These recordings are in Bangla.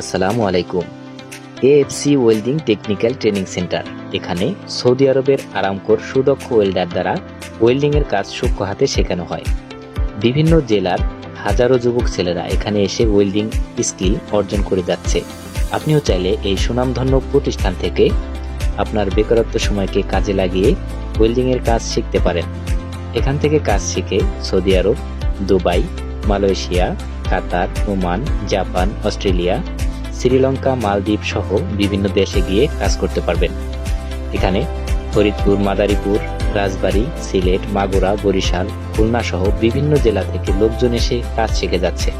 আসসালামু আলাইকুম। AFC welding technical training centre এখানে সৌদি আরবের আরামকোর সুদক্ষ ওয়েল্ডার দ্বারা ওয়েল্ডিংয়ের কাজ সূক্ষ্ম হাতে শেখানো হয়। বিভিন্ন জেলার হাজারো যুবক ছেলেরা এখানে এসে ওয়েল্ডিং স্কিল অর্জন করে যাচ্ছে। আপনিও চাইলে এই সুনামধন্য প্রতিষ্ঠান থেকে আপনার বেকারত্ব সময়কে কাজে লাগিয়ে ওয়েল্ডিংয়ের কাজ শিখতে পারেন। এখান থেকে কাজ শিখে Saudi Arabia, Dubai, Malaysia, Qatar, Oman, Japan, Australia Sri Lanka, মালদ্বীপ সহ বিভিন্ন দেশে গিয়ে কাজ করতে পারবেন। এখানে ফরিদপুর, মাদারীপুর, রাজবাড়ী, সিলেট, মাগুরা, বরিশাল, খুলনা সহ বিভিন্ন জেলা থেকে লোকজন এসে কাজ শিখে যাচ্ছে।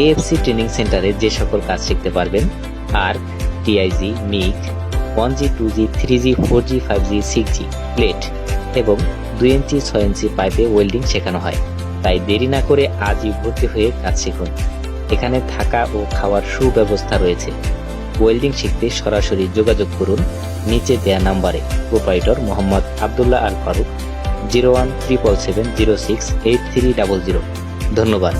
এএফসি ট্রেনিং সেন্টারে যে সকল কাজ শিখতে পারবেন, আর TIG MIG one G, two G, three G, four G, five G, six G, plate এবং দুই ইঞ্চি, ছয় ইঞ্চি পাইপে ওয়েল্ডিং শেখানো হয়। তাই দেরি না করে আজই ভর্তি হয়ে কাজ শিখুন। এখানে থাকা ও খাওয়ার সুব্যবস্থা রয়েছে। ওয়েল্ডিং শিখতে সরাসরি যোগাযোগ করুন নিচে দেয়া নাম্বারে। Proprietor Mohammad Abdullah Al Faruk, zero one triple seven zero six eight three double zero. ধন্যবাদ।